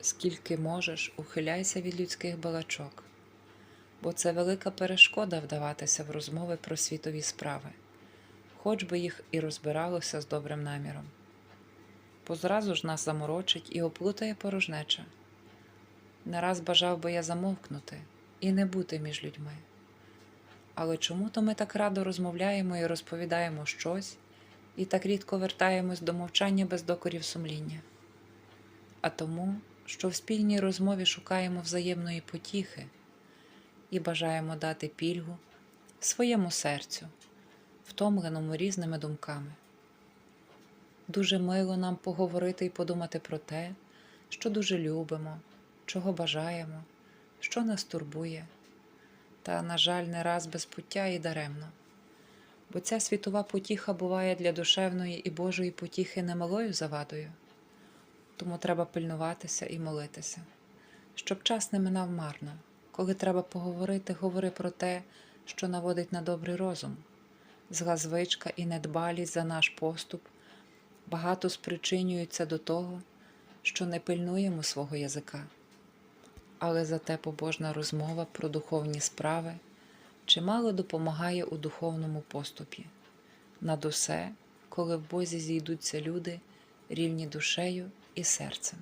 скільки можеш, ухиляйся від людських балачок, бо це велика перешкода вдаватися в розмови про світові справи, хоч би їх і розбиралося з добрим наміром. Бо зразу ж нас заморочить і оплутає порожнеча. Не раз бажав би я замовкнути і не бути між людьми. Але чому то ми так радо розмовляємо і розповідаємо щось, і так рідко вертаємось до мовчання без докорів сумління? А тому, що в спільній розмові шукаємо взаємної потіхи і бажаємо дати пільгу своєму серцю, втомленому різними думками. Дуже мило нам поговорити і подумати про те, що дуже любимо, чого бажаємо, що нас турбує, та, на жаль, не раз без пуття і даремно. Бо ця світова потіха буває для душевної і Божої потіхи немалою завадою, тому треба пильнуватися і молитися, щоб час не минав марно. Коли треба поговорити, говори про те, що наводить на добрий розум. Зла звичка і недбалість за наш поступ багато спричинюються до того, що не пильнуємо свого язика. Але зате побожна розмова про духовні справи чимало допомагає у духовному поступі. Над усе, коли в Бозі зійдуться люди, рівні душею і серцем.